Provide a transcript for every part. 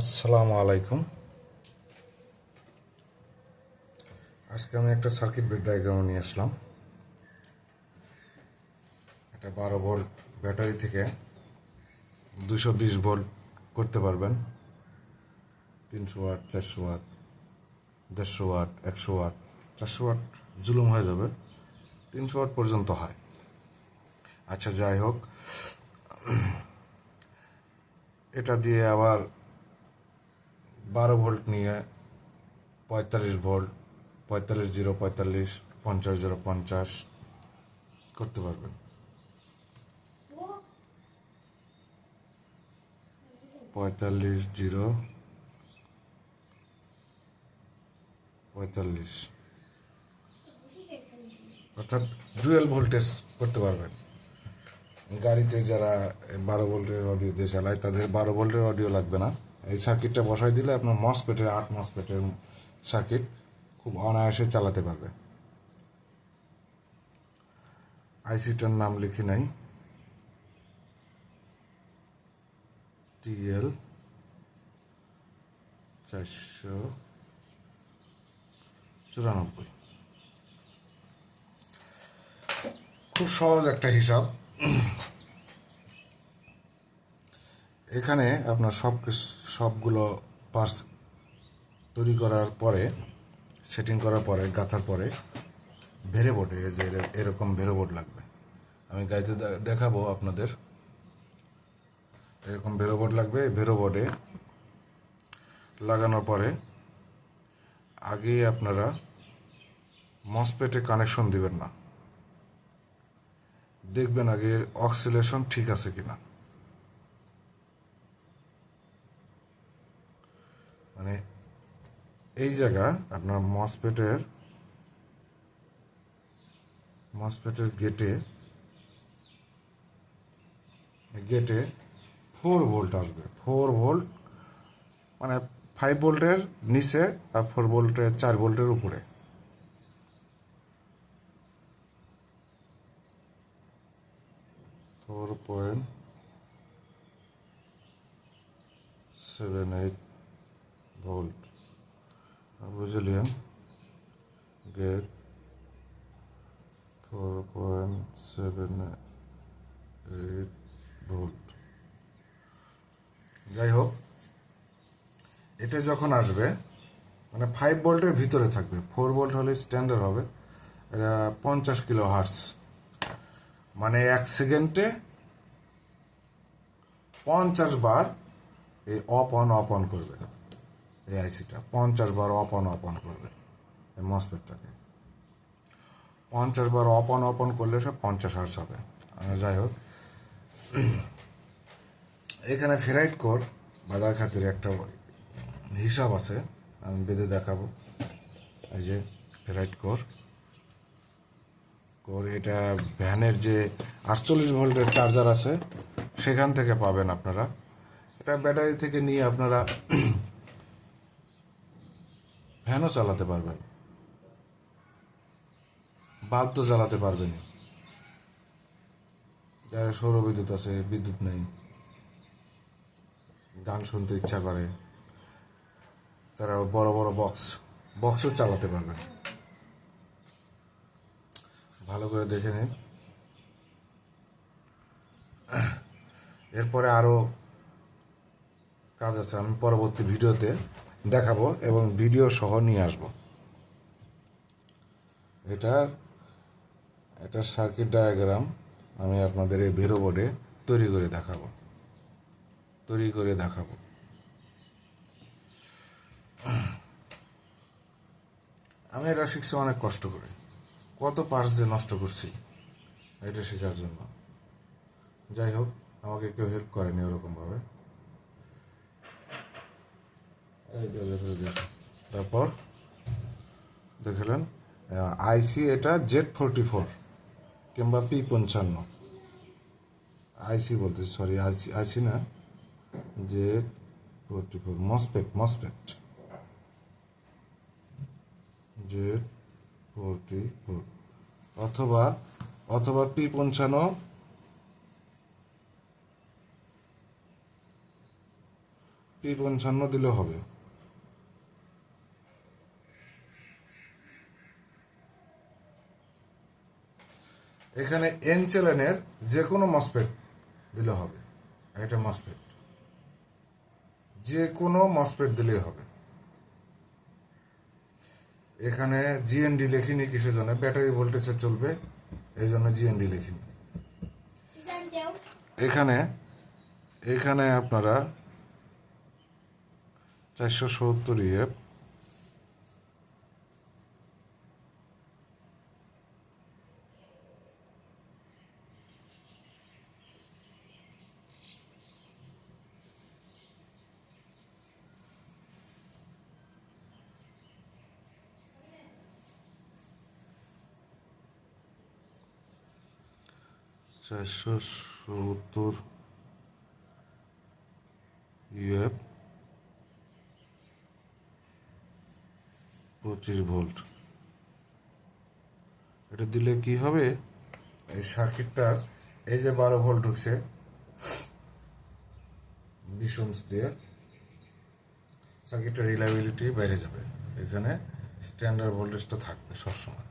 আসসালামু আলাইকুম। আজকে আমি একটা সার্কিট ব্রেক ডায়াগ্রাম নিয়ে আসলাম। একটা বারো ভোল্ট ব্যাটারি থেকে দুশো বিশ ভোল্ট করতে পারবেন। তিনশো ওয়াট, চারশো ওয়াট, দেড়শো ওয়াট, একশো ওয়াট, চারশো ওয়াট জুলুম হয়ে যাবে। তিনশো ওয়াট পর্যন্ত হয়। আচ্ছা যাই হোক। এটা দিয়ে আবার বারো ভোল্ট নিয়ে পঁয়তাল্লিশ ভোল্ট, পঁয়তাল্লিশ জিরো পঁয়তাল্লিশ, পঞ্চাশ জিরো পঞ্চাশ করতে পারবেন। পঁয়তাল্লিশ জিরো, পঁয়তাল্লিশ। অর্থাৎ ডুয়েল ভোল্টেজ করতে পারবেন। গাড়িতে যারা বারো ভোল্টের অডিও দিয়ে চালায়, তাদের বারো ভোল্টের অডিও লাগবে না। এই সার্কিটটা বসাই দিলে আপনার মসপেটের আট মসপেটের সার্কিট খুব অনায়াসে চালাতে পারবে। আইসিটার নাম লিখি নাই। টিএল চারশো চুরানব্বই। খুব সহজ একটা হিসাব। এখানে আপনার সব কিছু সবগুলো পার্স তৈরি করার পরে সেটিং করার পরে, গাঁথার পরে ভেরে বোর্ডে যে এরকম ভেরে বোর্ড লাগবে। আমি গাড়িতে দে- দেখাবো আপনাদের। এরকম ভেরো বোর্ড লাগবে। ভেরো বোর্ডে লাগানোর পরে আগেই আপনারা মসপেটে কানেকশন দিবেন না। দেখবেন আগে অক্সিলেশন ঠিক আছে কিনা। মানে এই জায়গা আপনার মসপেটের মসপেটের গেটে গেটে ফোর ভোল্ট আসবে। ফোর ভোল্ট মানে ফাইভ ভোল্টের নিচে আর ফোর ভোল্টের চার ভোল্টের উপরে। Four point seven eight volt বুঝলিয়ান gate four point seven eight volt যাই হোক, এটা যখন আসবে মানে ফাইভ ভোল্টের ভিতরে থাকবে ফোর ভোল্ট হলে স্ট্যান্ডার্ড হবে, এটা পঞ্চাশ কিলো হার্টস মানে এক সেকেন্ডে পঞ্চাশ বার এই অপ অন অপ অন করবে। এই আইসিটা পঞ্চাশ বার অপ অন অপ অন করবে। এই মসপেটটাকে পঞ্চাশ বার অপ অন অপ অন করলে সে পঞ্চাশ হার্স হবে। যাই হোক। এখানে ফেরাইট কোর বাজার খাতির একটা হিসাব আছে। আমি বেঁধে দেখাবো। এই যে ফেরাইট কোর কোর এটা ভ্যানের যে আটচল্লিশ ভোল্টের চার্জার আছে, সেখান থেকে পাবেন আপনারা। এটা ব্যাটারি থেকে নিয়ে আপনারা ভ্যানও চালাতে পারবেন। বাল্ব তো জ্বালাতে পারবেন। যারা সৌর বিদ্যুৎ আছে, বিদ্যুৎ নেই, গান শুনতে ইচ্ছা করে, তারা বড় বড় বক্স বক্সও চালাতে পারবেন। ভালো করে দেখে নিন। এরপরে আরও কাজ আছে, আমি পরবর্তী ভিডিওতে দেখাবো এবং ভিডিও সহ নিয়ে আসব। এটার একটা সার্কিট ডায়াগ্রাম আমি আপনাদের এই ভেরো বোর্ডে তৈরি করে দেখাবো। তৈরি করে দেখাবো। আমি এটা শিখছি অনেক কষ্ট করে। কত পার্স যে নষ্ট করছি, এটা শেখার জন্য। যাই হোক, আমাকে কেউ হেল্প করেনি ওরকমভাবে এই যে দেখে দিয়েছি। তারপর দেখলেন আইসি এটা জেড ফোরটি ফোর কিংবা পি পঞ্চান্ন। আইসি বলতে সরি আইসি আইসি না Z forty four MOSFET MOSFET Z forty four অথবা অথবা পি পঞ্চান্ন। পি পঞ্চান্ন দিলে হবে। এখানে এন চ্যানেলের যে কোনো মসপেট দিলে হবে। এটা মসপেট যে কোনো মসপেট দিলেই হবে। এখানে জিএনডি লেখিনি কিসের জন্য? ব্যাটারি ভোল্টেজে চলবে, এই জন্য জিএনডি লেখিনি। এখানে এখানে আপনারা চারশো সত্তর ইএফ চারশো সত্তর ইউএফ পঁচিশ ভোল্ট। এটা দিলে কি হবে? এই সার্কিটটার এই যে বারো ভোল্ট ঢুকছে বিশন্স দিয়ে সার্কিটের রিলায়েবিলিটি বেড়ে যাবে। এখানে স্ট্যান্ডার্ড ভোল্টেজটা থাকবে সবসময়।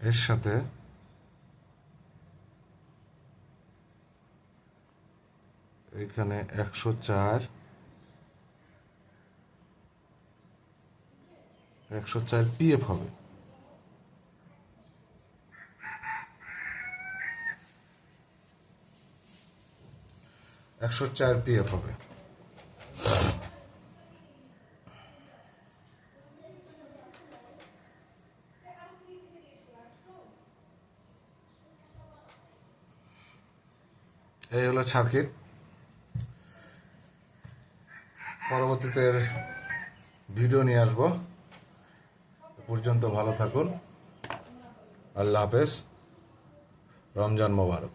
এর সাথে এখানে একশো চার একশো চার পিএফ হবে। একশো চার পিএফ হবে। এই হলো সার্কিট। পরবর্তীতে ভিডিও নিয়ে আসব। পর্যন্ত ভালো থাকুন। আল্লাহ হাফেজ। রমজান মোবারক।